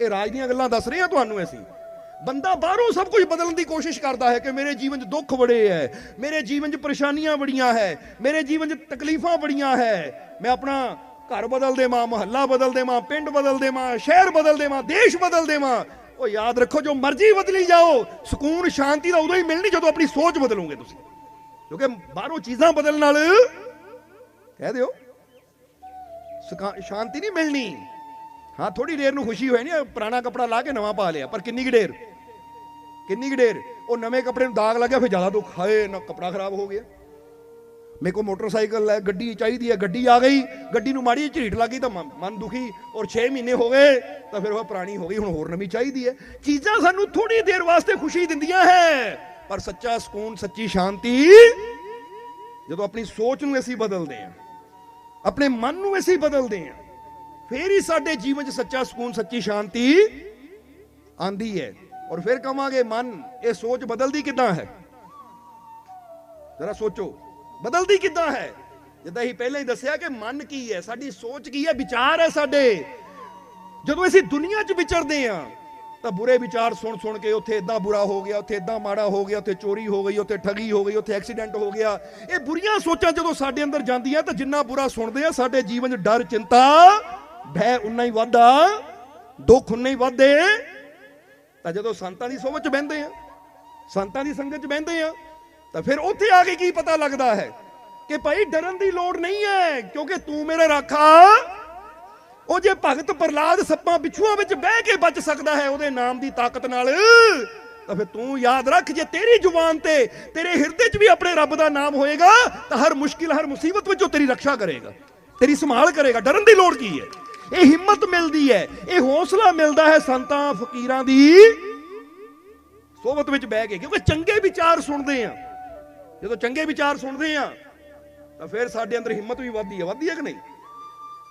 ਇਹ ਰਾਜ ਦੀਆਂ ਗੱਲਾਂ ਦੱਸ ਰਹੇ ਆ ਤੁਹਾਨੂੰ ਅਸੀਂ। ਬੰਦਾ ਬਾਹਰੋਂ ਸਭ ਕੁਝ ਬਦਲਣ ਦੀ ਕੋਸ਼ਿਸ਼ ਕਰਦਾ ਹੈ ਕਿ ਮੇਰੇ ਜੀਵਨ 'ਚ ਦੁੱਖ ਬੜੇ ਹੈ, ਮੇਰੇ ਜੀਵਨ 'ਚ ਪਰੇਸ਼ਾਨੀਆਂ ਬੜੀਆਂ ਹੈ, ਮੇਰੇ ਜੀਵਨ 'ਚ ਤਕਲੀਫਾਂ ਬੜੀਆਂ ਹੈ। ਮੈਂ ਆਪਣਾ ਘਰ ਬਦਲ ਦੇਵਾਂ, ਮੁਹੱਲਾ ਬਦਲ ਦੇਵਾਂ, ਪਿੰਡ ਬਦਲ ਦੇਵਾਂ, ਸ਼ਹਿਰ ਬਦਲ ਦੇਵਾਂ, ਦੇਸ਼ ਬਦਲ ਦੇਵਾਂ। ਉਹ ਯਾਦ ਰੱਖੋ, ਜੋ ਮਰਜ਼ੀ ਬਦਲੀ ਜਾਓ, ਸਕੂਨ, ਸ਼ਾਂਤੀ ਤਾਂ ਉਦੋਂ ਹੀ ਮਿਲਣੀ ਜਦੋਂ ਆਪਣੀ ਸੋਚ ਬਦਲੋਗੇ ਤੁਸੀਂ। ਕਿਉਂਕਿ ਬਾਹਰੋਂ ਚੀਜ਼ਾਂ ਬਦਲਣ ਨਾਲ, ਕਹਿ ਦਿਓ ਸ਼ਾਂਤੀ ਨਹੀਂ ਮਿਲਣੀ। ਹਾਂ ਥੋੜੀ ਦੇਰ ਨੂੰ ਖੁਸ਼ੀ ਹੋਈ ਨਹੀਂ ਪੁਰਾਣਾ ਕੱਪੜਾ ਲਾ ਕੇ ਨਵਾਂ ਪਾ ਲਿਆ, ਪਰ ਕਿੰਨੀ ਕੁ ਦੇਰ? ਕਿੰਨੀ ਕੁ ਦੇਰ? ਉਹ ਨਵੇਂ ਕੱਪੜੇ ਨੂੰ ਦਾਗ ਲੱਗਿਆ, ਫਿਰ ਜ਼ਿਆਦਾ ਦੁੱਖ, ਹਾਏ ਨਾ ਕੱਪੜਾ ਖਰਾਬ ਹੋ ਗਿਆ। ਮੇਰੇ ਕੋਲ ਮੋਟਰਸਾਈਕਲ ਹੈ, ਗੱਡੀ ਚਾਹੀਦੀ ਹੈ, ਗੱਡੀ ਆ ਗਈ, ਗੱਡੀ ਨੂੰ ਮਾੜੀ ਝੀਟ ਝਰੀਟ ਲੱਗੀ ਤਾਂ ਮਨ ਮਨ ਦੁਖੀ, ਔਰ 6 ਮਹੀਨੇ ਹੋ ਗਏ, ਤਾਂ ਫਿਰ ਉਹ ਪੁਰਾਣੀ ਹੋ ਗਈ, ਹੁਣ ਹੋਰ ਨਵੀਂ ਚਾਹੀਦੀ ਹੈ। ਚੀਜ਼ਾਂ ਸਾਨੂੰ ਥੋੜੀ ਦੇਰ ਵਾਸਤੇ ਖੁਸ਼ੀ ਦਿੰਦੀਆਂ ਹੈ, ਪਰ ਸੱਚਾ ਸਕੂਨ, ਸੱਚੀ ਸ਼ਾਂਤੀ, ਜਦੋਂ ਆਪਣੀ ਸੋਚ ਨੂੰ ਅਸੀਂ ਬਦਲਦੇ ਹਾਂ, ਆਪਣੇ ਮਨ ਨੂੰ ਅਸੀਂ ਬਦਲਦੇ ਹਾਂ ਫੇਰ ਹੀ ਸਾਡੇ ਜੀਵਨ 'ਚ ਸੱਚਾ ਸਕੂਨ, ਸੱਚੀ ਸ਼ਾਂਤੀ ਆਂਦੀ ਹੈ। ਔਰ ਫਿਰ ਕਵਾਂਗੇ, ਮਨ, ਇਹ ਸੋਚ ਬਦਲਦੀ ਕਿਦਾਂ ਹੈ? ਜ਼ਰਾ ਸੋਚੋ, ਬਦਲਦੀ ਕਿੱਦਾਂ ਹੈ? ਜਿੱਦਾਂ ਹੀ ਪਹਿਲਾਂ ਹੀ ਦੱਸਿਆ ਕਿ ਮਨ ਕੀ ਹੈ, ਸਾਡੀ ਸੋਚ ਕੀ ਹੈ, ਵਿਚਾਰ ਹੈ ਸਾਡੇ। ਜਦੋਂ ਅਸੀਂ ਦੁਨੀਆ 'ਚ ਵਿਚਰਦੇ ਹਾਂ, ਤਾਂ ਬੁਰੇ ਵਿਚਾਰ ਸੁਣ ਸੁਣ ਕੇ ਉੱਥੇ ਇਦਾਂ ਬੁਰਾ ਹੋ ਗਿਆ, ਉੱਥੇ ਇਦਾਂ ਮਾੜਾ ਹੋ ਗਿਆ, ਉੱਥੇ ਚੋਰੀ ਹੋ ਗਈ, ਉੱਥੇ ਠੱਗੀ ਹੋ ਗਈ, ਉੱਥੇ ਐਕਸੀਡੈਂਟ ਹੋ ਗਿਆ। ਇਹ ਬੁਰੀਆਂ ਸੋਚਾਂ ਜਦੋਂ ਸਾਡੇ ਅੰਦਰ ਜਾਂਦੀਆਂ ਤਾਂ ਜਿੰਨਾ ਬੁਰਾ ਸੁਣਦੇ ਆ, ਸਾਡੇ ਜੀਵਨ 'ਚ ਡਰ, ਚਿੰਤਾ ਭੈ ਉਨਾ ਹੀ ਵਾਧਾ, ਦੁੱਖ ਉਨਾ ਹੀ ਵੱਧਦੇ ਤਾਂ ਜਦੋਂ ਸੰਤਾਂ ਦੀ ਸੋਚ 'ਚ ਬਹਿੰਦੇ ਆ, ਸੰਤਾਂ ਦੀ ਸੰਗਤ 'ਚ ਬਹਿੰਦੇ ਆ, ਤਾਂ ਫਿਰ ਉੱਥੇ ਆ ਕੇ ਕੀ ਪਤਾ ਲੱਗਦਾ ਹੈ ਕਿ ਭਾਈ ਡਰਨ ਦੀ ਲੋੜ ਨਹੀਂ ਹੈ, ਕਿਉਂਕਿ ਤੂੰ ਮੇਰੇ ਰਾਖਾ। ਉਹ ਜੇ ਭਗਤ ਪ੍ਰਲਾਦ ਸੱਪਾਂ ਬਿਛੂਆਂ ਵਿੱਚ ਬਹਿ ਕੇ ਬਚ ਸਕਦਾ ਹੈ ਉਹਦੇ ਨਾਮ ਦੀ ਤਾਕਤ ਨਾਲ, ਤਾਂ ਫਿਰ ਤੂੰ ਯਾਦ ਰੱਖ, ਜੇ ਤੇਰੀ ਜ਼ੁਬਾਨ ਤੇ, ਤੇਰੇ ਹਿਰਦੇ 'ਚ ਵੀ ਆਪਣੇ ਰੱਬ ਦਾ ਨਾਮ ਹੋਏਗਾ, ਤਾਂ ਹਰ ਮੁਸ਼ਕਿਲ, ਹਰ ਮੁਸੀਬਤ ਵਿੱਚ ਉਹ ਤੇਰੀ ਰੱਖਿਆ ਕਰੇਗਾ, ਤੇਰੀ ਸੰਭਾਲ ਕਰੇਗਾ। ਡਰਨ ਦੀ ਲੋੜ ਕੀ ਹੈ? ਇਹ ਹਿੰਮਤ ਮਿਲਦੀ ਹੈ, ਇਹ ਹੌਸਲਾ ਮਿਲਦਾ ਹੈ ਸੰਤਾਂ ਫਕੀਰਾਂ ਦੀ। ਸੋਬਤ ਵਿੱਚ ਬਹਿ ਕੇ, ਕਿਉਂਕਿ ਚੰਗੇ ਵਿਚਾਰ ਸੁਣਦੇ ਆ। ਜਦੋਂ ਚੰਗੇ ਵਿਚਾਰ ਸੁਣਦੇ ਆ, ਤਾਂ ਫਿਰ ਸਾਡੇ ਅੰਦਰ ਹਿੰਮਤ ਵੀ ਵੱਧਦੀ ਹੈ ਵੱਧਦੀ ਹੈ ਕਿ ਨਹੀਂ?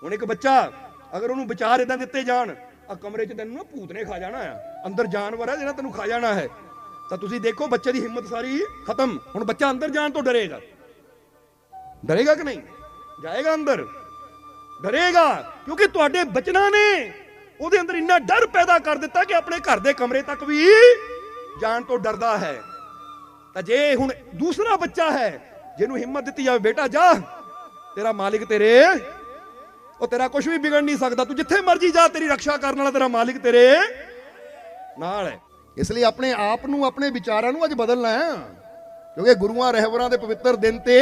ਹੁਣ ਇੱਕ ਬੱਚਾ, ਅਗਰ ਉਹਨੂੰ ਵਿਚਾਰ ਇਦਾਂ ਦਿੱਤੇ ਜਾਣ ਆ ਕਮਰੇ 'ਚ ਤੈਨੂੰ ਨਾ ਭੂਤ ਨੇ ਖਾ ਜਾਣਾ ਆ। ਅੰਦਰ ਜਾਨਵਰ ਹੈ ਜਿਹੜਾ ਤੈਨੂੰ ਖਾ ਜਾਣਾ ਹੈ। ਤਾਂ ਤੁਸੀਂ ਦੇਖੋ, ਬੱਚੇ ਦੀ ਹਿੰਮਤ ਸਾਰੀ ਖਤਮ। ਹੁਣ ਬੱਚਾ ਅੰਦਰ ਜਾਣ ਤੋਂ ਡਰੇਗਾ। ਡਰੇਗਾ ਕਿ ਨਹੀਂ? ਜਾਏਗਾ ਅੰਦਰ। ਡਰੇਗਾ, ਕਿਉਂਕਿ ਤੁਹਾਡੇ ਬਚਨਾਂ ਨੇ ਉਹਦੇ ਅੰਦਰ ਇੰਨਾ ਡਰ ਪੈਦਾ ਕਰ ਦਿੱਤਾ ਕਿ ਆਪਣੇ ਘਰ ਦੇ ਕਮਰੇ ਤੱਕ ਵੀ ਜਾਣ ਤੋਂ ਡਰਦਾ ਹੈ। ਤਾਂ ਜੇ ਹੁਣ ਦੂਸਰਾ ਬੱਚਾ ਹੈ, ਜਿਹਨੂੰ ਹਿੰਮਤ ਦਿੱਤੀ ਜਾਵੇ, ਬੇਟਾ ਜਾ, ਤੇਰਾ ਮਾਲਿਕ ਤੇਰੇ, ਉਹ ਤੇਰਾ ਕੁਝ ਵੀ ਵਿਗੜ ਨਹੀਂ ਸਕਦਾ, ਤੂੰ ਜਿੱਥੇ ਮਰਜ਼ੀ ਜਾ, ਤੇਰੀ ਰੱਖਿਆ ਕਰਨ ਵਾਲਾ ਤੇਰਾ ਮਾਲਿਕ ਤੇਰੇ ਨਾਲ ਹੈ। ਇਸ ਲਈ ਆਪਣੇ ਆਪ ਨੂੰ, ਆਪਣੇ ਵਿਚਾਰਾਂ ਨੂੰ ਅੱਜ ਬਦਲਣਾ ਹੈ, ਕਿਉਂਕਿ ਗੁਰੂਆਂ ਰਹਿਬਰਾਂ ਦੇ ਪਵਿੱਤਰ ਦਿਨ ਤੇ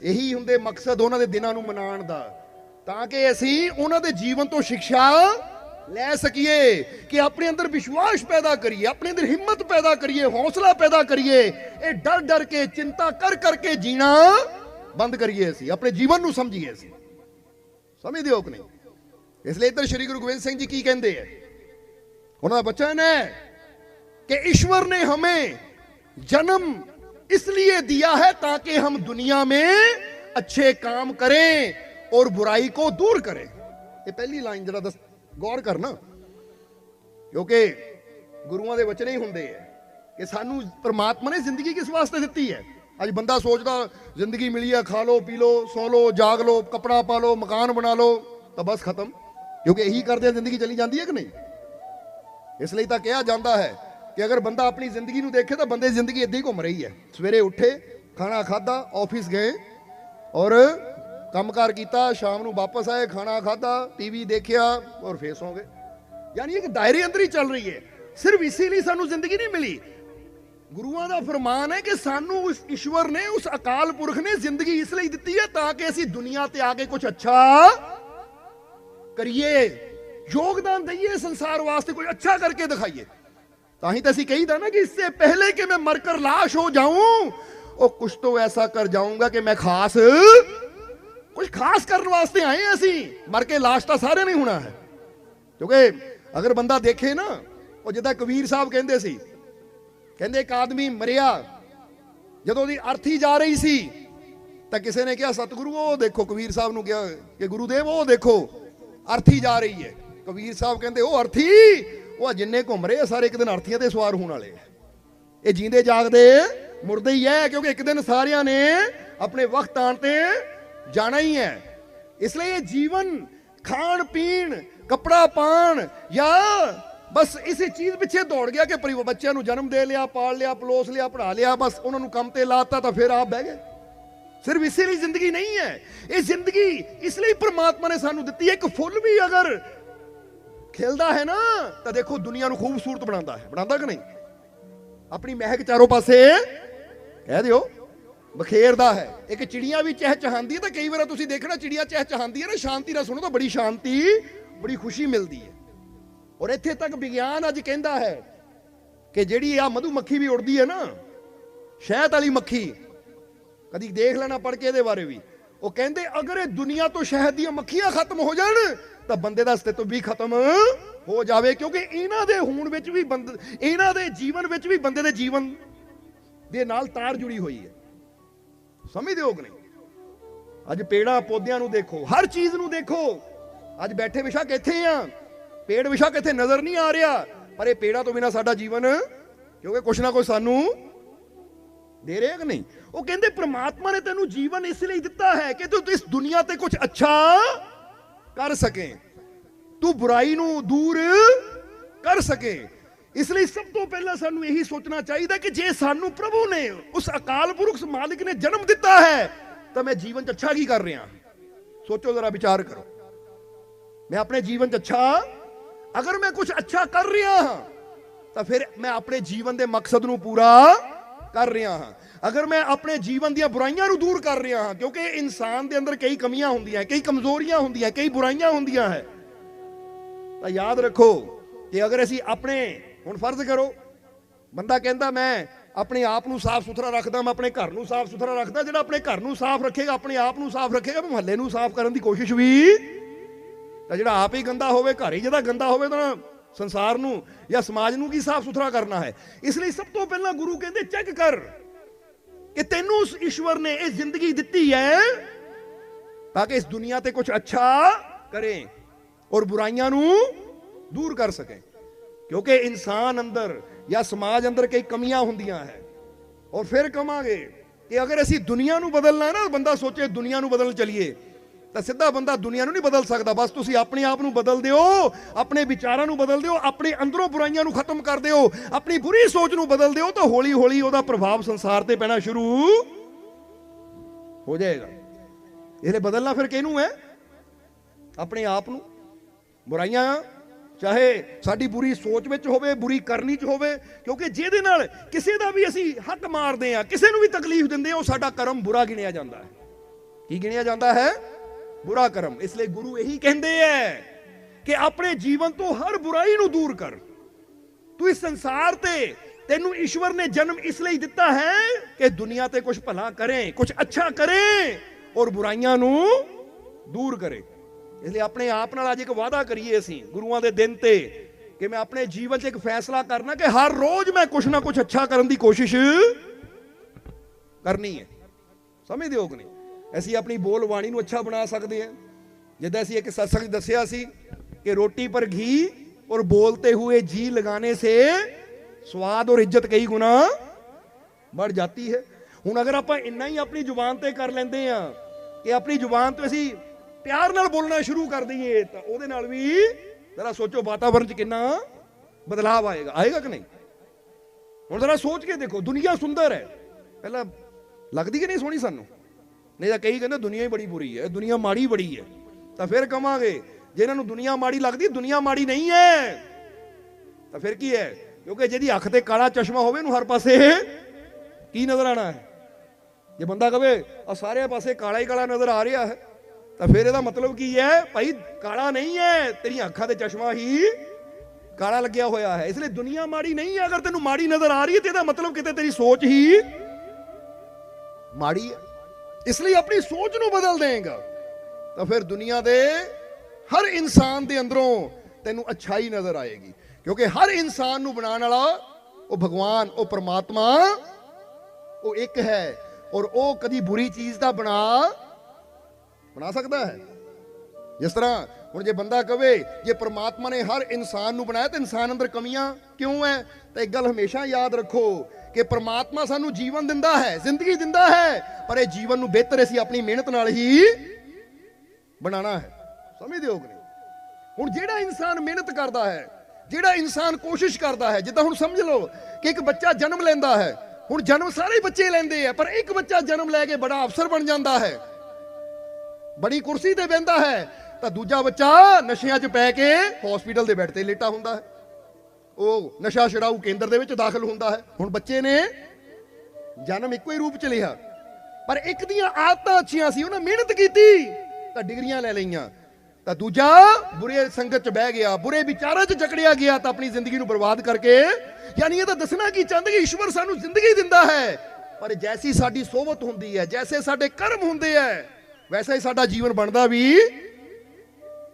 ਇਹੀ ਹੁੰਦੇ ਮਕਸਦ ਉਹਨਾਂ ਦੇ ਦਿਨਾਂ ਨੂੰ ਮਨਾਉਣ ਦਾ। ਤਾਂ ਕਿ ਅਸੀਂ ਉਹਨਾਂ ਦੇ ਜੀਵਨ ਤੋਂ ਸਿੱਖਿਆ ਲੈ ਸਕੀਏ ਕਿ ਆਪਣੇ ਅੰਦਰ ਵਿਸ਼ਵਾਸ ਪੈਦਾ ਕਰੀਏ ਆਪਣੇ ਅੰਦਰ ਹਿੰਮਤ ਪੈਦਾ ਕਰੀਏ ਹੌਸਲਾ ਪੈਦਾ ਕਰੀਏ ਇਹ ਡਰ ਡਰ ਕੇ ਚਿੰਤਾ ਕਰ ਕਰਕੇ ਜੀਣਾ ਬੰਦ ਕਰੀਏ ਅਸੀਂ ਆਪਣੇ ਜੀਵਨ ਨੂੰ ਸਮਝੀਏ ਅਸੀਂ ਸਮਝਦੇ ਹੋ ਕਿ ਨਹੀਂ ਇਸ ਲਈ ਇੱਧਰ ਸ੍ਰੀ ਗੁਰੂ ਗੋਬਿੰਦ ਸਿੰਘ ਜੀ ਕੀ ਕਹਿੰਦੇ ਆ ਉਹਨਾਂ ਦਾ ਬਚਨ ਹੈ कि ईश्वर ने हमें जन्म इसलिए दिया है ताकि हम दुनिया में अच्छे काम करें और बुराई को दूर करें ਇਹ ਪਹਿਲੀ ਲਾਈਨ ਜਿਹੜਾ ਦੱਸ ਗੌਰ ਕਰਨਾ ਕਿਉਂਕਿ ਗੁਰੂਆਂ ਦੇ ਵਚਨ ਹੀ ਹੁੰਦੇ ਆ ਕਿ ਸਾਨੂੰ ਪ੍ਰਮਾਤਮਾ ਨੇ ਜ਼ਿੰਦਗੀ ਕਿਸ ਵਾਸਤੇ ਦਿੱਤੀ ਹੈ ਅੱਜ ਬੰਦਾ ਸੋਚਦਾ ਜ਼ਿੰਦਗੀ ਮਿਲੀ ਹੈ ਖਾ ਲਓ ਪੀ ਲਓ ਸੌ ਲਓ ਜਾਗ ਲਓ ਕਪੜਾ ਪਾ ਲਓ ਮਕਾਨ ਬਣਾ ਲਓ ਤਾਂ ਬਸ ਖਤਮ ਕਿਉਂਕਿ ਇਹੀ ਕਰਦੇ ਜ਼ਿੰਦਗੀ ਚਲੀ ਜਾਂਦੀ ਹੈ ਕਿ ਨਹੀਂ ਇਸ ਲਈ ਤਾਂ ਕਿਹਾ ਜਾਂਦਾ ਹੈ ਕਿ ਅਗਰ ਬੰਦਾ ਆਪਣੀ ਜ਼ਿੰਦਗੀ ਨੂੰ ਦੇਖੇ ਤਾਂ ਬੰਦੇ ਦੀ ਜ਼ਿੰਦਗੀ ਇਦਾਂ ਹੀ ਘੁੰਮ ਰਹੀ ਹੈ ਸਵੇਰੇ ਉੱਠੇ ਖਾਣਾ ਖਾਦਾ ਆਫਿਸ ਗਏ ਔਰ ਕੰਮਕਾਰ ਕੀਤਾ, ਸ਼ਾਮ ਨੂੰ ਵਾਪਸ ਆਏ, ਖਾਣਾ ਖਾਦਾ ਟੀਵੀ ਦੇਖਿਆ ਔਰ ਫੇਰ ਸੌਂ ਗਏ। ਯਾਨੀ ਇੱਕ ਦਾਇਰੇ ਅੰਦਰ ਹੀ ਚੱਲ ਰਹੀ ਹੈ। ਸਿਰਫ ਇਸੇ ਲਈ ਸਾਨੂੰ ਜ਼ਿੰਦਗੀ ਨਹੀਂ ਮਿਲੀ। ਗੁਰੂਆਂ ਦਾ ਫਰਮਾਨ ਹੈ ਕਿ ਸਾਨੂੰ ਉਸ ਈਸ਼ਵਰ ਨੇ, ਉਸ ਅਕਾਲ ਪੁਰਖ ਨੇ ਜ਼ਿੰਦਗੀ ਇਸ ਲਈ ਦਿੱਤੀ ਹੈ ਤਾਂ ਕਿ ਅਸੀਂ ਦੁਨੀਆ ਤੇ ਆ ਕੇ ਕੁਝ ਅੱਛਾ ਕਰੀਏ। ਯੋਗਦਾਨ ਦਈਏ ਸੰਸਾਰ ਵਾਸਤੇ ਕੁਝ ਅੱਛਾ ਕਰਕੇ ਦਿਖਾਈਏ। ਤਾਂ ਹੀ ਤਾਂ ਅਸੀਂ ਕਹੀਦਾ ਨਾ ਕਿ ਇਸ ਸੇ ਪਹਿਲੇ ਕਿ ਮੈਂ ਮਰ ਕਰ, ਲਾਸ਼ ਹੋ ਜਾऊं ਉਹ ਕੁਝ ਤੋਂ ਐਸਾ ਕਰ ਜਾਊਂਗਾ ਕਿ ਮੈਂ ਖਾਸ ਕੁਝ ਖਾਸ ਕਰਨ ਵਾਸਤੇ ਆਏ ਹਾਂ ਅਸੀਂ। ਮਰ ਕੇ ਲਾਸ਼ ਤਾਂ ਸਾਰਿਆਂ ਨੇ ਹੋਣਾ ਹੈ। ਕਿਉਂਕਿ ਅਗਰ ਬੰਦਾ ਦੇਖੇ ਨਾ, ਉਹ ਜਿੱਦਾਂ ਕਬੀਰ ਸਾਹਿਬ ਕਹਿੰਦੇ ਸੀ, ਕਹਿੰਦੇ ਇੱਕ ਆਦਮੀ ਮਰਿਆ, ਜਦੋਂ ਉਹਦੀ ਅਰਥੀ ਜਾ ਰਹੀ ਸੀ, ਤਾਂ ਕਿਸੇ ਨੇ ਕਿਹਾ, ਸਤਿਗੁਰੂ, ਉਹ ਦੇਖੋ। ਕਬੀਰ ਸਾਹਿਬ ਨੂੰ ਕਿਹਾ ਕਿ ਗੁਰੂਦੇਵ, ਉਹ ਦੇਖੋ, ਅਰਥੀ ਜਾ ਰਹੀ ਹੈ। ਕਬੀਰ ਸਾਹਿਬ ਕਹਿੰਦੇ, ਉਹ ਅਰਥੀ, ਉਹ ਜਿੰਨੇ ਘੁੰਮ ਰਹੇ ਸਾਰੇ ਇੱਕ ਦਿਨ ਅਰਥੀਆਂ ਤੇ ਸਵਾਰ ਹੋਣ ਵਾਲੇ ਆ। ਇਹ ਜੀਂਦੇ ਜਾਗਦੇ ਮੁਰਦੇ ਹੀ ਹੈ ਕਿਉਂਕਿ ਇੱਕ ਦਿਨ ਸਾਰਿਆਂ ਨੇ ਆਪਣੇ ਵਕਤ ਆਣ ਤੇ ਜਾਣਾ ਹੀ ਹੈ। ਇਸ ਲਈ ਇਹ ਜੀਵਨ, ਖਾਣ, ਪੀਣ, ਕੱਪੜਾ ਪਾਣ ਜਾਂ ਬਸ ਇਸੇ ਚੀਜ਼ ਪਿੱਛੇ ਦੌੜ ਗਿਆ ਕਿ ਪਰਿਵਾਰ ਬੱਚਿਆਂ ਨੂੰ ਜਨਮ ਦੇ ਲਿਆ, ਪਾਲ ਲਿਆ, ਪਲੋਸ ਲਿਆ ਪੜਾ ਲਿਆ, ਬਸ ਉਹਨਾਂ ਨੂੰ ਕੰਮ ਤੇ ਲਾਤਾ ਤਾਂ ਫਿਰ ਆਪ ਬਹਿ ਗਏ। ਸਿਰਫ ਇਸੇ ਲਈ ਜ਼ਿੰਦਗੀ ਨਹੀਂ ਹੈ। ਇਹ ਜ਼ਿੰਦਗੀ ਇਸ ਲਈ ਪ੍ਰਮਾਤਮਾ ਨੇ ਸਾਨੂੰ ਦਿੱਤੀ ਹੈ, ਇੱਕ ਫੁੱਲ ਵੀ ਅਗਰ ਖਿਲਦਾ ਹੈ ਨਾ, ਤਾਂ ਦੇਖੋ ਦੁਨੀਆ ਨੂੰ ਖੂਬਸੂਰਤ ਬਣਾਉਂਦਾ ਹੈ। ਬਣਾਉਂਦਾ ਕਿ ਨਹੀਂ? ਆਪਣੀ ਮਹਿਕ ਚਾਰੋਂ ਪਾਸੇ ਕਹਿ ਦਿਓ। ਬਖੇਰਦਾ ਹੈ। ਇੱਕ ਚਿੜੀਆਂ ਵੀ ਚਹਿਚਹਾਉਂਦੀ ਹੈ ਤਾਂ ਕਈ ਵਾਰ ਤੁਸੀਂ ਦੇਖਣਾ ਚਿੜੀਆਂ ਚਹਿਚਹਾਉਂਦੀ ਹੈ ਨਾ, ਸ਼ਾਂਤੀ ਨਾਲ ਸੁਣੋ ਤਾਂ ਬੜੀ ਸ਼ਾਂਤੀ, ਬੜੀ ਖੁਸ਼ੀ ਮਿਲਦੀ ਹੈ। ਔਰ ਇੱਥੇ ਤੱਕ ਵਿਗਿਆਨ ਅੱਜ ਕਹਿੰਦਾ ਹੈ ਕਿ ਜਿਹੜੀ ਆ ਮਧੂ ਮੱਖੀ ਵੀ ਉੜਦੀ ਹੈ ਨਾ, ਸ਼ਹਿਦ ਵਾਲੀ ਮੱਖੀ, ਕਦੀ ਦੇਖ ਲੈਣਾ ਪੜ ਕੇ ਇਹਦੇ ਬਾਰੇ ਵੀ। ਉਹ ਕਹਿੰਦੇ, ਅਗਰ ਇਹ ਦੁਨੀਆ ਤੋਂ ਸ਼ਹਿਦ ਦੀਆਂ ਮੱਖੀਆਂ ਖਤਮ ਹੋ ਜਾਣ, ਤਾਂ ਬੰਦੇ ਦਾ ਅਸਤਿਤਵ ਵੀ ਖਤਮ ਹੋ ਜਾਵੇ, ਕਿਉਂਕਿ ਇਹਨਾਂ ਦੇ ਹੋਣ ਵਿੱਚ ਵੀ ਬੰਦ, ਇਹਨਾਂ ਦੇ ਜੀਵਨ ਵਿੱਚ ਵੀ ਬੰਦੇ ਦੇ ਜੀਵਨ ਦੇ ਨਾਲ ਤਾਰ ਜੁੜੀ ਹੋਈ ਹੈ। ਸਮਝਦੇ ਹੋ ਕਿ ਨਹੀਂ। ਅੱਜ ਪੇੜਾਂ ਪੌਦਿਆਂ ਨੂੰ ਦੇਖੋ, ਹਰ ਚੀਜ਼ ਨੂੰ ਦੇਖੋ। ਅੱਜ ਬੈਠੇ ਵਿਸ਼ਾ ਕਿੱਥੇ ਆ? ਪੇੜ ਵਿਸ਼ਾ ਕਿੱਥੇ ਨਜ਼ਰ ਨਹੀਂ ਆ ਰਿਹਾ? ਪਰ ਇਹ ਪੇੜਾਂ ਤੋਂ ਬਿਨਾ ਸਾਡਾ ਜੀਵਨ, ਕਿਉਂਕਿ ਕੁਛ ਨਾ ਕੁਛ ਸਾਨੂੰ ਦੇ ਰਿਹਾ ਕਿ ਨਹੀਂ? ਉਹ ਕਹਿੰਦੇ, ਪ੍ਰਮਾਤਮਾ ਨੇ ਤੈਨੂੰ ਜੀਵਨ ਇਸ ਲਈ ਦਿੱਤਾ ਹੈ ਕਿ ਤੂੰ ਇਸ ਦੁਨੀਆ ਤੇ ਕੁਝ ਅੱਛਾ ਕਰ ਸਕੇ। ਤੂੰ ਬੁਰਾਈ ਨੂੰ ਦੂਰ ਕਰ ਸਕੇ। ਇਸ ਲਈ ਸਭ ਤੋਂ ਪਹਿਲਾਂ ਸਾਨੂੰ ਇਹੀ ਸੋਚਣਾ ਚਾਹੀਦਾ ਕਿ ਜੇ ਸਾਨੂੰ ਪ੍ਰਭੂ ਨੇ ਉਸ ਅਕਾਲ ਪੁਰਖ ਮਾਲਿਕ ਨੇ ਜਨਮ ਦਿੱਤਾ ਹੈ, ਤਾਂ ਮੈਂ ਜੀਵਨ 'ਚ ਅੱਛਾ ਕੀ ਕਰ ਰਿਹਾ? ਸੋਚੋ ਜ਼ਰਾ ਵਿਚਾਰ ਕਰੋ। ਮੈਂ ਆਪਣੇ ਜੀਵਨ 'ਚ ਅੱਛਾ? ਅਗਰ ਮੈਂ ਕੁਝ ਅੱਛਾ ਕਰ ਰਿਹਾ ਹਾਂ, ਤਾਂ ਫਿਰ ਮੈਂ ਆਪਣੇ ਜੀਵਨ ਦੇ ਮਕਸਦ ਨੂੰ ਪੂਰਾ ਕਰ ਰਿਹਾ ਹਾਂ। ਅਗਰ ਮੈਂ ਆਪਣੇ ਜੀਵਨ ਦੀਆਂ ਬੁਰਾਈਆਂ ਨੂੰ ਦੂਰ ਕਰ ਰਿਹਾ ਹਾਂ, ਕਿਉਂਕਿ ਇਨਸਾਨ ਦੇ ਅੰਦਰ ਕਈ ਕਮੀਆਂ ਹੁੰਦੀਆਂ ਕਈ ਕਮਜ਼ੋਰੀਆਂ ਹੁੰਦੀਆਂ ਕਈ ਬੁਰਾਈਆਂ ਹੁੰਦੀਆਂ ਹੈ, ਤਾਂ ਯਾਦ ਰੱਖੋ ਕਿ ਅਗਰ ਅਸੀਂ ਆਪਣੇ ਹੁਣ ਫਰਜ਼ ਕਰੋ, ਬੰਦਾ ਕਹਿੰਦਾ ਮੈਂ ਆਪਣੇ ਆਪ ਨੂੰ ਸਾਫ਼ ਸੁਥਰਾ ਰੱਖਦਾ, ਮੈਂ ਆਪਣੇ ਘਰ ਨੂੰ ਸਾਫ਼ ਸੁਥਰਾ ਰੱਖਦਾ, ਜਿਹੜਾ ਆਪਣੇ ਘਰ ਨੂੰ ਸਾਫ਼ ਰੱਖੇਗਾ, ਆਪਣੇ ਆਪ ਨੂੰ ਸਾਫ਼ ਰੱਖੇਗਾ, ਮੁਹੱਲੇ ਨੂੰ ਸਾਫ਼ ਕਰਨ ਦੀ ਕੋਸ਼ਿਸ਼ ਵੀ ਤਾਂ ਜਿਹੜਾ ਆਪ ਹੀ ਗੰਦਾ ਹੋਵੇ, ਘਰ ਹੀ ਜਿਹੜਾ ਗੰਦਾ ਹੋਵੇ ਤਾਂ ਸੰਸਾਰ ਨੂੰ ਜਾਂ ਸਮਾਜ ਨੂੰ ਕੀ ਸਾਫ਼ ਸੁਥਰਾ ਕਰਨਾ ਹੈ? ਇਸ ਲਈ ਸਭ ਤੋਂ ਪਹਿਲਾਂ ਗੁਰੂ ਕਹਿੰਦੇ, ਚੈੱਕ ਕਰ ਕਿ ਤੈਨੂੰ ਉਸ ਈਸ਼ਵਰ ਨੇ ਇਹ ਜ਼ਿੰਦਗੀ ਦਿੱਤੀ ਹੈ ਤਾਂ ਕਿ ਇਸ ਦੁਨੀਆ ਤੇ ਕੁਝ ਅੱਛਾ ਕਰੇ ਔਰ ਬੁਰਾਈਆਂ ਨੂੰ ਦੂਰ ਕਰ ਸਕੇ। ਕਿਉਂਕਿ ਇਨਸਾਨ ਅੰਦਰ ਜਾਂ ਸਮਾਜ ਅੰਦਰ ਕਈ ਕਮੀਆਂ ਹੁੰਦੀਆਂ ਹੈ। ਔਰ ਫਿਰ ਕਵਾਂਗੇ ਕਿ ਅਗਰ ਅਸੀਂ ਦੁਨੀਆ ਨੂੰ ਬਦਲਣਾ ਨਾ, ਬੰਦਾ ਸੋਚੇ ਦੁਨੀਆ ਨੂੰ ਬਦਲਣ ਚਲੀਏ, ਤਾਂ ਸਿੱਧਾ ਬੰਦਾ ਦੁਨੀਆ ਨੂੰ ਨਹੀਂ ਬਦਲ ਸਕਦਾ। ਬਸ ਤੁਸੀਂ ਆਪਣੇ ਆਪ ਨੂੰ ਬਦਲ ਦਿਓ, ਆਪਣੇ ਵਿਚਾਰਾਂ ਨੂੰ ਬਦਲ ਦਿਓ, ਆਪਣੇ ਅੰਦਰੋਂ ਬੁਰਾਈਆਂ ਨੂੰ ਖਤਮ ਕਰ ਦਿਓ, ਆਪਣੀ ਬੁਰੀ ਸੋਚ ਨੂੰ ਬਦਲ ਦਿਓ, ਤਾਂ ਹੌਲੀ ਹੌਲੀ ਉਹਦਾ ਪ੍ਰਭਾਵ ਸੰਸਾਰ ਤੇ ਪੈਣਾ ਸ਼ੁਰੂ ਹੋ ਜਾਏਗਾ। ਇਹਲੇ ਬਦਲਣਾ ਫਿਰ ਕਿਹਨੂੰ ਹੈ? ਆਪਣੇ ਆਪ ਨੂੰ। ਬੁਰਾਈਆਂ ਚਾਹੇ ਸਾਡੀ ਬੁਰੀ ਸੋਚ ਵਿੱਚ ਹੋਵੇ, ਬੁਰੀ ਕਰਨੀ ਚ ਹੋਵੇ, ਕਿਉਂਕਿ ਜਿਹਦੇ ਨਾਲ ਕਿਸੇ ਦਾ ਵੀ ਅਸੀਂ ਹੱਕ ਮਾਰਦੇ ਆ ਕਿਸੇ ਨੂੰ ਵੀ ਤਕਲੀਫ ਦਿੰਦੇ ਆ ਉਹ ਸਾਡਾ ਕਰਮ ਬੁਰਾ ਗਿਣਿਆ ਜਾਂਦਾ ਹੈ। ਕੀ ਗਿਣਿਆ ਜਾਂਦਾ ਹੈ? ਬੁਰਾ ਕਰਮ। ਇਸ ਲਈ ਗੁਰੂ ਇਹੀ ਕਹਿੰਦੇ ਐ ਕਿ ਆਪਣੇ ਜੀਵਨ ਤੋਂ ਹਰ ਬੁਰਾਈ ਨੂੰ ਦੂਰ ਕਰ। ਤੂੰ ਇਸ ਸੰਸਾਰ ਤੇ ਤੈਨੂੰ ਈਸ਼ਵਰ ਨੇ ਜਨਮ ਇਸ ਲਈ ਦਿੱਤਾ ਹੈ ਕਿ ਦੁਨੀਆ ਤੇ ਕੁਝ ਭਲਾ ਕਰੇ ਕੁਝ ਅੱਛਾ ਕਰੇ ਔਰ ਬੁਰਾਈਆਂ ਨੂੰ ਦੂਰ ਕਰੇ। ਇਸ ਲਈ ਆਪਣੇ ਆਪ ਨਾਲ ਅੱਜ ਇੱਕ ਵਾਅਦਾ ਕਰੀਏ ਅਸੀਂ ਗੁਰੂਆਂ ਦੇ ਦਿਨ ਤੇ ਕਿ ਮੈਂ ਆਪਣੇ ਜੀਵਨ 'ਚ ਇੱਕ ਫੈਸਲਾ ਕਰਨਾ ਕਿ ਹਰ ਰੋਜ਼ ਮੈਂ ਕੁਛ ਨਾ ਕੁਛ ਅੱਛਾ ਕਰਨ ਦੀ ਕੋਸ਼ਿਸ਼ ਕਰਨੀ ਹੈ ਸਮਝਦੇ ਹੋ ਕਿ ਨਹੀਂ ਅਸੀਂ ਆਪਣੀ ਬੋਲ ਬਾਣੀ ਨੂੰ ਅੱਛਾ ਬਣਾ ਸਕਦੇ ਹਾਂ ਜਿੱਦਾਂ ਅਸੀਂ ਇੱਕ ਸਤਸੰਗ ਦੱਸਿਆ ਸੀ ਕਿ ਰੋਟੀ ਪਰ ਘੀ ਔਰ ਬੋਲਤੇ ਹੋਏ ਜੀ ਲਗਾਣੇ ਸੇ ਸਵਾਦ ਔਰ ਇੱਜ਼ਤ ਕਈ ਗੁਣਾ ਵੱਧ ਜਾਂਦੀ ਹੈ ਹੁਣ ਅਗਰ ਆਪਾਂ ਇੰਨਾ ਹੀ ਆਪਣੀ ਜ਼ੁਬਾਨ ਤੇ ਕਰ ਲੈਂਦੇ ਆ ਕਿ ਆਪਣੀ ਜ਼ੁਬਾਨ ਤੋਂ ਅਸੀਂ ਪਿਆਰ ਨਾਲ ਬੋਲਣਾ ਸ਼ੁਰੂ ਕਰ ਦਈਏ, ਤਾਂ ਉਹਦੇ ਨਾਲ ਵੀ ਜ਼ਰਾ ਸੋਚੋ ਵਾਤਾਵਰਣ 'ਚ ਕਿੰਨਾ ਬਦਲਾਅ ਆਏਗਾ। ਆਏਗਾ ਕਿ ਨਹੀਂ? ਹੁਣ ਜ਼ਰਾ ਸੋਚ ਕੇ ਦੇਖੋ, ਦੁਨੀਆ ਸੁੰਦਰ ਹੈ। ਪਹਿਲਾਂ ਲੱਗਦੀ ਕਿ ਨਹੀਂ ਸੋਹਣੀ ਸਾਨੂੰ? ਨਹੀਂ ਤਾਂ ਕਈ ਕਹਿੰਦੇ ਦੁਨੀਆ ਹੀ ਬੜੀ ਬੁਰੀ ਹੈ, ਦੁਨੀਆ ਮਾੜੀ ਬੜੀ ਹੈ। ਤਾਂ ਫਿਰ ਕਵਾਂਗੇ, ਜੇ ਇਹਨਾਂ ਨੂੰ ਦੁਨੀਆ ਮਾੜੀ ਲੱਗਦੀ, ਦੁਨੀਆ ਮਾੜੀ ਨਹੀਂ ਹੈ। ਤਾਂ ਫਿਰ ਕੀ ਹੈ? ਕਿਉਂਕਿ ਜਿਹਦੀ ਅੱਖ ਤੇ ਕਾਲਾ ਚਸ਼ਮਾ ਹੋਵੇ, ਉਹਨੂੰ ਹਰ ਪਾਸੇ ਕੀ ਨਜ਼ਰ ਆਣਾ ਹੈ? ਜੇ ਬੰਦਾ ਕਵੇ ਆ ਸਾਰੇ ਪਾਸੇ ਕਾਲਾ ਹੀ ਕਾਲਾ ਨਜ਼ਰ ਆ ਰਿਹਾ ਹੈ ਤਾਂ ਫਿਰ ਇਹਦਾ ਮਤਲਬ ਕੀ ਹੈ? ਭਾਈ, ਕਾਲਾ ਨਹੀਂ ਹੈ। ਤੇਰੀਆਂ ਅੱਖਾਂ ਤੇ ਚਸ਼ਮਾ ਹੀ ਕਾਲਾ ਲੱਗਿਆ ਹੋਇਆ ਹੈ। ਇਸ ਲਈ ਦੁਨੀਆ ਮਾੜੀ ਨਹੀਂ ਹੈ। ਅਗਰ ਤੈਨੂੰ ਮਾੜੀ ਨਜ਼ਰ ਆ ਰਹੀ ਹੈ ਤੇ ਇਹਦਾ ਮਤਲਬ ਕਿਤੇ ਤੇਰੀ ਸੋਚ ਹੀ ਮਾੜੀ ਹੈ। ਇਸ ਲਈ ਆਪਣੀ ਸੋਚ ਨੂੰ ਬਦਲ ਦੇਗਾ। ਤਾਂ ਫਿਰ ਦੁਨੀਆ ਦੇ ਹਰ ਇਨਸਾਨ ਦੇ ਅੰਦਰੋਂ ਤੈਨੂੰ ਅੱਛਾਈ ਨਜ਼ਰ ਆਏਗੀ। ਕਿਉਂਕਿ ਹਰ ਇਨਸਾਨ ਨੂੰ ਬਣਾਉਣ ਵਾਲਾ ਉਹ ਭਗਵਾਨ, ਉਹ ਪਰਮਾਤਮਾ, ਉਹ ਇੱਕ ਹੈ। ਔਰ ਉਹ ਕਦੀ ਬੁਰੀ ਚੀਜ਼ ਦਾ ਬਣਾ ਬਣਾ ਸਕਦਾ ਹੈ? ਜਿਸ ਤਰ੍ਹਾਂ ਹੁਣ ਜੇ ਬੰਦਾ ਕਵੇ ਜੇ ਪ੍ਰਮਾਤਮਾ ਨੇ ਹਰ ਇਨਸਾਨ ਨੂੰ ਬਣਾਇਆ ਤਾਂ ਇਨਸਾਨ ਅੰਦਰ ਕਮੀਆਂ ਕਿਉਂ ਹੈ ਤਾਂ ਇੱਕ ਗੱਲ ਹਮੇਸ਼ਾ ਯਾਦ ਰੱਖੋ ਕਿ ਪ੍ਰਮਾਤਮਾ ਸਾਨੂੰ ਜੀਵਨ ਦਿੰਦਾ ਹੈ, ਜ਼ਿੰਦਗੀ ਦਿੰਦਾ ਹੈ, ਪਰ ਇਹ ਜੀਵਨ ਨੂੰ ਬਿਹਤਰ ਅਸੀਂ ਆਪਣੀ ਮਿਹਨਤ ਨਾਲ ਹੀ ਬਣਾਉਣਾ ਹੈ। ਸਮਝਦੇ ਹੋ ਕਿ ਨਹੀਂ? ਹੁਣ ਜਿਹੜਾ ਇਨਸਾਨ ਮਿਹਨਤ ਕਰਦਾ ਹੈ, ਜਿਹੜਾ ਇਨਸਾਨ ਕੋਸ਼ਿਸ਼ ਕਰਦਾ ਹੈ, ਜਿੱਦਾਂ ਹੁਣ ਸਮਝ ਲਓ ਕਿ ਇੱਕ ਬੱਚਾ ਜਨਮ ਲੈਂਦਾ ਹੈ, ਹੁਣ ਜਨਮ ਸਾਰੇ ਬੱਚੇ ਲੈਂਦੇ ਆ, ਪਰ ਇੱਕ ਬੱਚਾ ਜਨਮ ਲੈ ਕੇ ਬੜਾ ਅਫਸਰ ਬਣ ਜਾਂਦਾ ਹੈ। ਬੜੀ ਕੁਰਸੀ ਤੇ ਬਹਿੰਦਾ ਹੈ, ਤਾਂ ਦੂਜਾ ਬੱਚਾ ਨਸ਼ਿਆਂ 'ਚ ਪੈ ਕੇ ਹਸਪੀਟਲ ਦੇ ਬੈੱਡ ਤੇ ਲੇਟਾ ਹੁੰਦਾ ਹੈ। ਉਹ ਨਸ਼ਾ ਛਡਾਊ ਕੇਂਦਰ ਦੇ ਵਿੱਚ ਦਾਖਲ ਹੁੰਦਾ ਹੈ। ਹੁਣ ਬੱਚੇ ਨੇ ਜਨਮ ਇੱਕੋ ਹੀ ਰੂਪ ਚ ਲਿਆ। ਪਰ ਇੱਕ ਦੀਆਂ ਆਦਤਾਂ ਅੱਛੀਆਂ ਸੀ, ਉਹਨੇ ਮਿਹਨਤ ਕੀਤੀ, ਤਾਂ ਡਿਗਰੀਆਂ ਲੈ ਲਈਆਂ। ਤਾਂ ਦੂਜਾ ਬੁਰੇ ਸੰਗਤ ਚ ਬਹਿ ਗਿਆ, ਬੁਰੇ ਵਿਚਾਰਾਂ ਚ ਜਕੜਿਆ ਗਿਆ, ਤਾਂ ਆਪਣੀ ਜ਼ਿੰਦਗੀ ਨੂੰ ਬਰਬਾਦ ਕਰਕੇ, ਯਾਨੀ ਇਹ ਤਾਂ ਦੱਸਣਾ ਕੀ ਚਾਹੁੰਦੇ ਕਿ ਈਸ਼ਵਰ ਸਾਨੂੰ ਜ਼ਿੰਦਗੀ ਦਿੰਦਾ ਹੈ, ਪਰ ਜੈਸੀ ਸਾਡੀ ਸੋਭਤ ਹੁੰਦੀ ਹੈ, ਜੈਸੇ ਸਾਡੇ ਕਰਮ ਹੁੰਦੇ ਹੈ ਵੈਸਾ ਹੀ ਸਾਡਾ ਜੀਵਨ ਬਣਦਾ ਵੀ।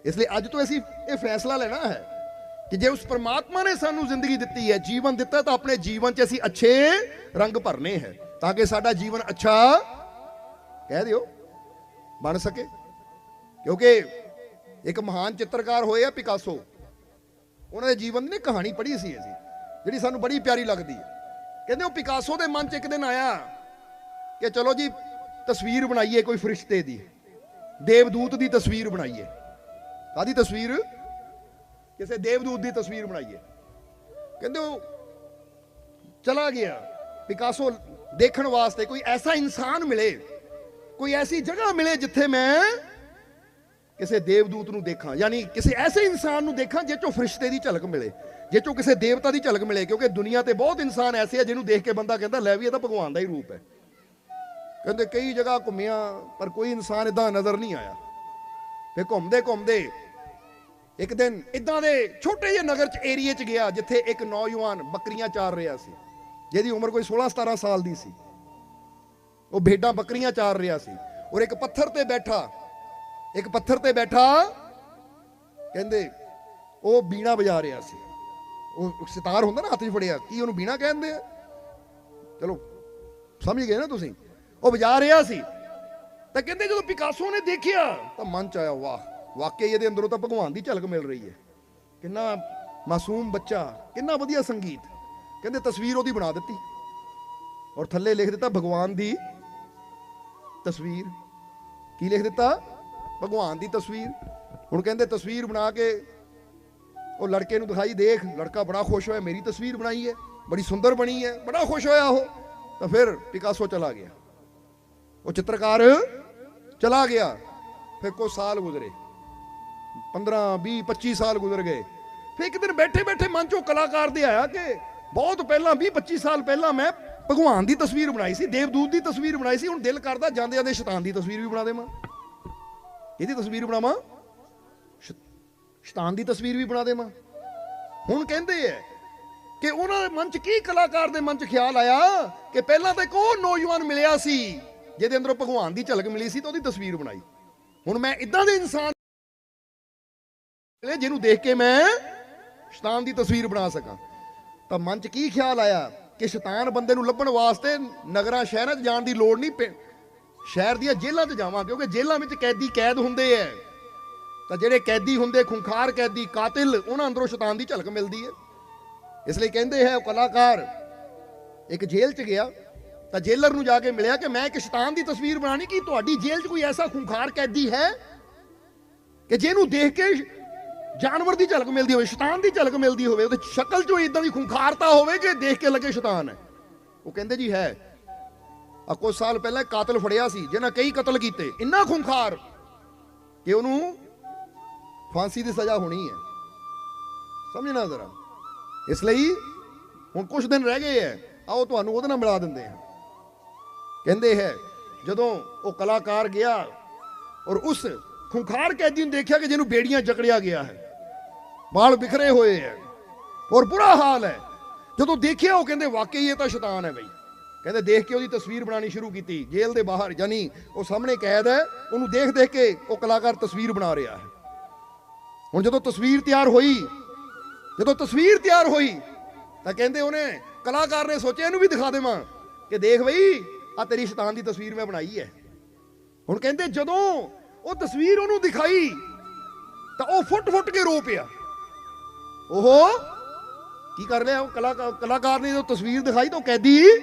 ਇਸ ਲਈ ਅੱਜ ਤੋਂ ਅਸੀਂ ਇਹ ਫੈਸਲਾ ਲੈਣਾ ਹੈ ਕਿ ਜੇ ਉਸ ਪਰਮਾਤਮਾ ਨੇ ਸਾਨੂੰ ਜ਼ਿੰਦਗੀ ਦਿੱਤੀ ਹੈ, ਜੀਵਨ ਦਿੱਤਾ ਤਾਂ ਆਪਣੇ ਜੀਵਨ 'ਚ ਅਸੀਂ ਅੱਛੇ ਰੰਗ ਭਰਨੇ ਹੈ, ਤਾਂ ਕਿ ਸਾਡਾ ਜੀਵਨ ਅੱਛਾ ਕਹਿ ਦਿਓ, ਬਣ ਸਕੇ। ਕਿਉਂਕਿ ਇੱਕ ਮਹਾਨ ਚਿੱਤਰਕਾਰ ਹੋਏ ਆ ਪਿਕਾਸੋ। ਉਹਨਾਂ ਦੇ ਜੀਵਨ ਦੀ ਨਾ ਕਹਾਣੀ ਪੜ੍ਹੀ ਸੀ ਅਸੀਂ, ਜਿਹੜੀ ਸਾਨੂੰ ਬੜੀ ਪਿਆਰੀ ਲੱਗਦੀ ਹੈ। ਕਹਿੰਦੇ ਉਹ ਪਿਕਾਸੋ ਦੇ ਮਨ 'ਚ ਇੱਕ ਦਿਨ ਆਇਆ ਕਿ ਚਲੋ ਜੀ ਤਸਵੀਰ ਬਣਾਈਏ ਕੋਈ ਫਰਿਸ਼ਤੇ ਦੀ। ਦੇਵਦੂਤ ਦੀ ਤਸਵੀਰ ਬਣਾਈਏ। ਕਾਦੀ ਤਸਵੀਰ? ਕਿਸੇ ਦੇਵਦੂਤ ਦੀ ਤਸਵੀਰ ਬਣਾਈਏ। ਕਹਿੰਦੇ ਉਹ ਚਲਾ ਗਿਆ। ਪਿਕਾਸੋ ਦੇਖਣ ਵਾਸਤੇ ਕੋਈ ਐਸਾ ਇਨਸਾਨ ਮਿਲੇ, ਕੋਈ ਐਸੀ ਜਗ੍ਹਾ ਮਿਲੇ ਜਿੱਥੇ ਮੈਂ ਕਿਸੇ ਦੇਵਦੂਤ ਨੂੰ ਦੇਖਾਂ। ਯਾਨੀ ਕਿਸੇ ਐਸੇ ਇਨਸਾਨ ਨੂੰ ਦੇਖਾਂ ਜਿਹ ਚੋਂ ਫਰਿਸ਼ਤੇ ਦੀ ਝਲਕ ਮਿਲੇ ਜਿਹ ਚੋਂ ਕਿਸੇ ਦੇਵਤਾ ਦੀ ਝਲਕ ਮਿਲੇ, ਕਿਉਂਕਿ ਦੁਨੀਆ ਤੇ ਬਹੁਤ ਇਨਸਾਨ ਐਸੇ ਆ ਜਿਹਨੂੰ ਦੇਖ ਕੇ ਬੰਦਾ ਕਹਿੰਦਾ, ਲੈ ਵੀ ਇਹ ਤਾਂ ਭਗਵਾਨ ਦਾ ਹੀ ਰੂਪ ਹੈ। ਕਹਿੰਦੇ ਕਈ ਜਗ੍ਹਾ ਘੁੰਮਿਆ, ਪਰ ਕੋਈ ਇਨਸਾਨ ਇਦਾਂ ਨਜ਼ਰ ਨਹੀਂ ਆਇਆ। ਫੇ ਘੁੰਮਦੇ ਘੁੰਮਦੇ ਇੱਕ ਦਿਨ ਇਦਾਂ ਦੇ ਛੋਟੇ ਜਿਹੇ ਨਗਰ ਚ ਏਰੀਏ ਚ ਗਿਆ, ਜਿੱਥੇ ਇੱਕ ਨੌਜਵਾਨ ਬੱਕਰੀਆਂ ਚਾਰ ਰਿਹਾ ਸੀ। ਜਿਹਦੀ ਉਮਰ ਕੋਈ 16 17 ਸਾਲ ਦੀ ਸੀ। ਉਹ ਭੇਡਾਂ ਬੱਕਰੀਆਂ ਚਾਰ ਰਿਹਾ ਸੀ। ਔਰ ਇੱਕ ਪੱਥਰ ਤੇ ਬੈਠਾ, ਇੱਕ ਪੱਥਰ ਤੇ ਬੈਠਾ, ਕਹਿੰਦੇ ਉਹ ਬੀਣਾ ਵਜਾ ਰਿਹਾ ਸੀ। ਉਹ ਸਿਤਾਰ ਹੁੰਦਾ ਨਾ, ਹੱਥ 'ਚ ਫੜਿਆ, ਕੀ ਉਹਨੂੰ ਬੀਣਾ ਕਹਿੰਦੇ ਆ? ਚਲੋ, ਸਮਝ ਗਏ ਨਾ ਤੁਸੀਂ? ਉਹ ਵਜਾ ਰਿਹਾ ਸੀ। ਤਾਂ ਕਹਿੰਦੇ ਜਦੋਂ ਪਿਕਾਸੋ ਨੇ ਦੇਖਿਆ, ਤਾਂ ਮਨ ਚ ਆਇਆ, ਵਾਹ, ਵਾਕਈ ਇਹਦੇ ਅੰਦਰੋਂ ਤਾਂ ਭਗਵਾਨ ਦੀ ਝਲਕ ਮਿਲ ਰਹੀ ਹੈ। ਕਿੰਨਾ ਮਾਸੂਮ ਬੱਚਾ, ਕਿੰਨਾ ਵਧੀਆ ਸੰਗੀਤ। ਕਹਿੰਦੇ ਤਸਵੀਰ ਉਹਦੀ ਬਣਾ ਦਿੱਤੀ। ਔਰ ਥੱਲੇ ਲਿਖ ਦਿੱਤਾ, ਭਗਵਾਨ ਦੀ ਤਸਵੀਰ। ਕੀ ਲਿਖ ਦਿੱਤਾ? ਭਗਵਾਨ ਦੀ ਤਸਵੀਰ। ਹੁਣ ਕਹਿੰਦੇ ਤਸਵੀਰ ਬਣਾ ਕੇ ਉਹ ਲੜਕੇ ਨੂੰ ਦਿਖਾਈ, ਦੇਖ, ਲੜਕਾ ਬੜਾ ਖੁਸ਼ ਹੋਇਆ, ਮੇਰੀ ਤਸਵੀਰ ਬਣਾਈ ਹੈ, ਬੜੀ ਸੁੰਦਰ ਬਣੀ ਹੈ, ਬੜਾ ਖੁਸ਼ ਹੋਇਆ ਉਹ। ਤਾਂ ਫਿਰ ਪਿਕਾਸੋ ਚਲਾ ਗਿਆ। ਉਹ ਚਿੱਤਰਕਾਰ ਚਲਾ ਗਿਆ। ਫਿਰ ਕੁਝ ਸਾਲ ਗੁਜ਼ਰੇ। 15 20 25 ਸਾਲ ਗੁਜ਼ਰ ਗਏ। ਫਿਰ ਇੱਕ ਦਿਨ ਬੈਠੇ ਬੈਠੇ ਮਨ ਚੋਂ ਕਲਾਕਾਰ ਦੇ ਆਇਆ ਕਿ ਬਹੁਤ ਪਹਿਲਾਂ 20 25 ਸਾਲ ਪਹਿਲਾਂ ਮੈਂ ਭਗਵਾਨ ਦੀ ਤਸਵੀਰ ਬਣਾਈ ਸੀ, ਦੇਵਦੂਤ ਦੀ ਤਸਵੀਰ ਬਣਾਈ ਸੀ। ਹੁਣ ਦਿਲ ਕਰਦਾ ਜਾਂਦੇ ਜਾਂਦੇ ਸ਼ੈਤਾਨ ਦੀ ਤਸਵੀਰ ਵੀ ਬਣਾ ਦੇਵਾਂ। ਇਹਦੀ ਤਸਵੀਰ ਬਣਾਵਾਂ? ਸ਼- ਸ਼ੈਤਾਨ ਦੀ ਤਸਵੀਰ ਵੀ ਬਣਾ ਦੇਵਾਂ। ਹੁਣ ਕਹਿੰਦੇ ਐ ਕਿ ਉਹਨਾਂ ਦੇ ਮਨ 'ਚ ਕੀ ਕਲਾਕਾਰ ਦੇ ਮਨ 'ਚ ਖਿਆਲ ਆਇਆ ਕਿ ਪਹਿਲਾਂ ਤਾਂ ਇੱਕ ਉਹ ਨੌਜਵਾਨ ਮਿਲਿਆ ਸੀ। ਜਿਹਦੇ ਅੰਦਰੋਂ ਭਗਵਾਨ ਦੀ ਝਲਕ ਮਿਲੀ ਸੀ ਤਾਂ ਉਹਦੀ ਤਸਵੀਰ ਬਣਾਈ। ਹੁਣ ਮੈਂ ਇਦਾਂ ਦੇ ਇਨਸਾਨ ਜਿਹਨੂੰ ਦੇਖ ਕੇ ਮੈਂ ਸ਼ੈਤਾਨ ਦੀ ਤਸਵੀਰ ਬਣਾ ਸਕਾਂ। ਤਾਂ ਮਨ 'ਚ ਕੀ ਖਿਆਲ ਆਇਆ ਕਿ ਸ਼ੈਤਾਨ ਬੰਦੇ ਨੂੰ ਲੱਭਣ ਵਾਸਤੇ ਨਗਰਾਂ, ਸ਼ਹਿਰਾਂ 'ਚ ਜਾਣ ਦੀ ਲੋੜ ਨਹੀਂ, ਪਿੰ- ਸ਼ਹਿਰ ਦੀਆਂ ਜੇਲ੍ਹਾਂ 'ਚ ਜਾਵਾਂ, ਕਿਉਂਕਿ ਜੇਲ੍ਹਾਂ ਵਿੱਚ ਕੈਦੀ ਕੈਦ ਹੁੰਦੇ ਐ। ਤਾਂ ਜਿਹੜੇ ਕੈਦੀ ਹੁੰਦੇ, ਖੁੰਖਾਰ ਕੈਦੀ, ਕਾਤਿਲ, ਉਹਨਾਂ ਅੰਦਰੋਂ ਸ਼ੈਤਾਨ ਦੀ ਝਲਕ ਮਿਲਦੀ ਹੈ ਇਸ ਲਈ ਕਹਿੰਦੇ ਹੈ ਉਹ ਕਲਾਕਾਰ, ਇੱਕ ਜੇਲ੍ਹ 'ਚ ਗਿਆ ਤਾਂ ਜੇਲਰ ਨੂੰ ਜਾ ਕੇ ਮਿਲਿਆ ਕਿ ਮੈਂ ਇੱਕ ਸ਼ੈਤਾਨ ਦੀ ਤਸਵੀਰ ਬਣਾਣੀ ਕਿ ਤੁਹਾਡੀ ਜੇਲ੍ਹ 'ਚ ਕੋਈ ਐਸਾ ਖੁੰਖਾਰ ਕੈਦੀ ਹੈ ਕਿ ਜਿਹਨੂੰ ਦੇਖ ਕੇ ਜਾਨਵਰ ਦੀ ਝਲਕ ਮਿਲਦੀ ਹੋਵੇ, ਸ਼ੈਤਾਨ ਦੀ ਝਲਕ ਮਿਲਦੀ ਹੋਵੇ, ਉਹਦੇ ਸ਼ਕਲ 'ਚੋਂ ਇਦਾਂ ਦੀ ਖੁੰਖਾਰਤਾ ਹੋਵੇ ਕਿ ਦੇਖ ਕੇ ਲੱਗੇ ਸ਼ੈਤਾਨ ਹੈ। ਉਹ ਕਹਿੰਦੇ ਜੀ ਹੈ। ਆ ਕੁਝ ਸਾਲ ਪਹਿਲਾਂ ਕਾਤਲ ਫੜਿਆ ਸੀ ਜਿਹਨਾਂ ਕਈ ਕਤਲ ਕੀਤੇ। ਇੰਨਾ ਖੁੰਖਾਰ ਕਿ ਉਹਨੂੰ ਫਾਂਸੀ ਦੀ ਸਜ਼ਾ ਹੋਣੀ ਹੈ। ਸਮਝਣਾ ਜ਼ਰਾ। ਇਸ ਲਈ ਹੁਣ ਕੁਝ ਦਿਨ ਰਹਿ ਗਏ ਹੈ। ਆਓ ਤੁਹਾਨੂੰ ਉਹਦੇ ਨਾਲ ਮਿਲਾ ਦਿੰਦੇ ਹਾਂ। ਕਹਿੰਦੇ ਹੈ, ਜਦੋਂ ਉਹ ਕਲਾਕਾਰ ਗਿਆ ਔਰ ਉਸ ਖੁੰਖਾਰ ਕੈਦੀ ਨੂੰ ਦੇਖਿਆ ਕਿ ਜਿਹਨੂੰ ਬੇੜੀਆਂ ਜਕੜਿਆ ਗਿਆ ਹੈ ਬਾਲ ਬਿਖਰੇ ਹੋਏ ਹੈ ਔਰ ਬੁਰਾ ਹਾਲ ਹੈ। ਜਦੋਂ ਦੇਖਿਆ ਉਹ ਕਹਿੰਦੇ, ਵਾਕਈ ਇਹ ਤਾਂ ਸ਼ੈਤਾਨ ਹੈ ਬਈ। ਕਹਿੰਦੇ, ਦੇਖ ਕੇ ਉਹਦੀ ਤਸਵੀਰ ਬਣਾਉਣੀ ਸ਼ੁਰੂ ਕੀਤੀ, ਜੇਲ੍ਹ ਦੇ ਬਾਹਰ, ਯਾਨੀ ਉਹ ਸਾਹਮਣੇ ਕੈਦ ਹੈ, ਉਹਨੂੰ ਦੇਖ ਦੇਖ ਕੇ ਉਹ ਕਲਾਕਾਰ ਤਸਵੀਰ ਬਣਾ ਰਿਹਾ ਹੈ। ਹੁਣ ਜਦੋਂ ਤਸਵੀਰ ਤਿਆਰ ਹੋਈ, ਜਦੋਂ ਤਸਵੀਰ ਤਿਆਰ ਹੋਈ, ਤਾਂ ਕਹਿੰਦੇ ਉਹਨੇ ਕਲਾਕਾਰ ਨੇ ਸੋਚਿਆ, ਇਹਨੂੰ ਵੀ ਦਿਖਾ ਦੇਵਾਂ ਕਿ ਦੇਖ ਬਈ ਆ ਤੇਰੀ ਸ਼ੈਤਾਨ ਦੀ ਤਸਵੀਰ ਮੈਂ ਬਣਾਈ ਹੈ। ਹੁਣ ਕਹਿੰਦੇ ਜਦੋਂ ਉਹ ਤਸਵੀਰ ਉਹਨੂੰ ਦਿਖਾਈ, ਤਾਂ ਉਹ ਫੁੱਟ ਫੁੱਟ ਕੇ ਰੋ ਪਿਆ। ਉਹ ਕੀ ਕਰ ਰਿਹਾ ਉਹ ਕਲਾਕਾਰ ਕਲਾਕਾਰ ਨੇ ਜਦੋਂ ਤਸਵੀਰ ਦਿਖਾਈ ਤਾਂ ਉਹ ਕੈਦੀ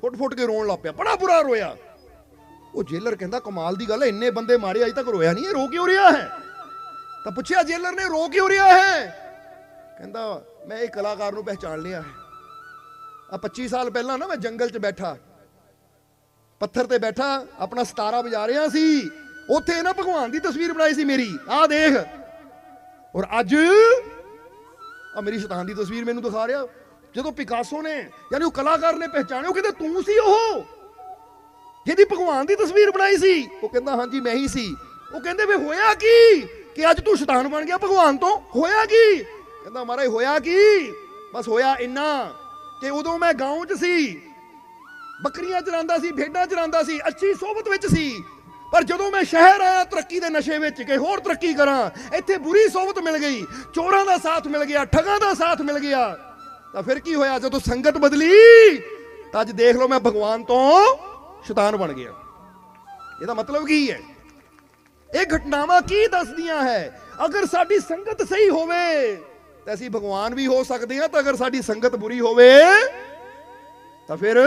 ਫੁੱਟ ਫੁੱਟ ਕੇ ਰੋਣ ਲੱਗ ਪਿਆ। ਬੜਾ ਬੁਰਾ ਰੋਇਆ। ਉਹ ਜੇਲਰ ਕਹਿੰਦਾ, ਕਮਾਲ ਦੀ ਗੱਲ ਹੈ, ਇੰਨੇ ਬੰਦੇ ਮਾਰੇ, ਅਜੇ ਤੱਕ ਰੋਇਆ ਨਹੀਂ ਇਹ ਰੋ ਕਿਉਂ ਰਿਹਾ ਹੈ? ਤਾਂ ਪੁੱਛਿਆ ਜੇਲਰ ਨੇ, ਰੋ ਕਿਉਂ ਰਿਹਾ ਹੈ? ਕਹਿੰਦਾ, ਮੈਂ ਇਹ ਕਲਾਕਾਰ ਨੂੰ ਪਹਿਚਾਣ ਲਿਆ ਹੈ। ਆ 25 ਸਾਲ ਪਹਿਲਾਂ ਨਾ ਮੈਂ ਜੰਗਲ 'ਚ ਬੈਠਾ। ਪੱਥਰ ਤੇ ਬੈਠਾ, ਆਪਣਾ ਸਤਾਰਾ ਵਜਾ ਰਿਹਾ ਸੀ। ਉੱਥੇ ਨਾ ਭਗਵਾਨ ਦੀ ਤਸਵੀਰ ਬਣਾਈ ਸੀ ਮੇਰੀ। ਆਹ ਦੇਖ। ਔਰ ਅੱਜ ਆ ਮੇਰੀ ਸ਼ੈਤਾਨ ਦੀ ਤਸਵੀਰ ਮੈਨੂੰ ਦਿਖਾ ਰਿਹਾ। ਜਦੋਂ ਪਿਕਾਸੋ ਨੇ, ਯਾਨੀ ਉਹ ਕਲਾਕਾਰ ਨੇ ਪਹਿਚਾਣਿਆ, ਉਹ ਤੂੰ ਸੀ ਉਹ? ਜਿਹਦੀ ਭਗਵਾਨ ਦੀ ਤਸਵੀਰ ਬਣਾਈ ਸੀ। ਉਹ ਕਹਿੰਦਾ, ਹਾਂਜੀ, ਮੈਂ ਹੀ ਸੀ। ਉਹ ਕਹਿੰਦੇ, ਵੀ ਹੋਇਆ ਕੀ? ਕਿ ਅੱਜ ਤੂੰ ਸ਼ੈਤਾਨ ਬਣ ਗਿਆ ਭਗਵਾਨ ਤੋਂ। ਹੋਇਆ ਕੀ? ਕਹਿੰਦਾ, ਮਹਾਰਾਜ, ਹੋਇਆ ਕੀ? ਬਸ ਹੋਇਆ ਇੰਨਾ। ਕਿ ਉਦੋਂ ਮੈਂ ਗਾਉਂ 'ਚ ਸੀ। ਬੱਕਰੀਆਂ ਚਰਾਂਦਾ ਸੀ, ਭੇਡਾਂ ਚਰਾਂਦਾ ਸੀ, ਅੱਛੀ ਸੋਬਤ ਵਿੱਚ ਸੀ। ਪਰ ਜਦੋਂ ਮੈਂ ਸ਼ਹਿਰ ਆਇਆ ਤਰੱਕੀ ਦੇ ਨਸ਼ੇ ਵਿੱਚ ਕਿ ਹੋਰ ਤਰੱਕੀ ਕਰਾਂ, ਇੱਥੇ ਬੁਰੀ ਸੋਬਤ ਮਿਲ ਗਈ, ਚੋਰਾਂ ਦਾ ਸਾਥ ਮਿਲ ਗਿਆ, ਠਗਾਂ ਦਾ ਸਾਥ ਮਿਲ ਗਿਆ, ਤਾਂ ਫਿਰ ਕੀ ਹੋਇਆ? ਜਦੋਂ ਸੰਗਤ ਬਦਲੀ, ਤਾਂ ਅੱਜ ਦੇਖ ਲਓ ਮੈਂ ਭਗਵਾਨ ਤੋਂ ਸ਼ੈਤਾਨ ਬਣ ਗਿਆ। ਇਹਦਾ ਮਤਲਬ ਕੀ ਹੈ? ਇਹ ਘਟਨਾਵਾਂ ਕੀ ਦੱਸਦੀਆਂ ਹੈ? ਅਗਰ ਸਾਡੀ ਸੰਗਤ ਸਹੀ ਹੋਵੇ ਤਾਂ ਅਸੀਂ ਭਗਵਾਨ ਵੀ ਹੋ ਸਕਦੇ ਹਾਂ, ਤਾਂ ਅਗਰ ਸਾਡੀ ਸੰਗਤ ਬੁਰੀ ਹੋਵੇ, ਤਾਂ ਫਿਰ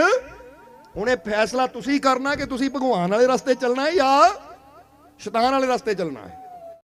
ਹੁਣ ਇਹ ਫੈਸਲਾ ਤੁਸੀਂ ਕਰਨਾ ਕਿ ਤੁਸੀਂ ਭਗਵਾਨ ਵਾਲੇ ਰਸਤੇ ਚੱਲਣਾ ਹੈ ਜਾਂ ਸ਼ੈਤਾਨ ਵਾਲੇ ਰਸਤੇ ਚੱਲਣਾ ਹੈ?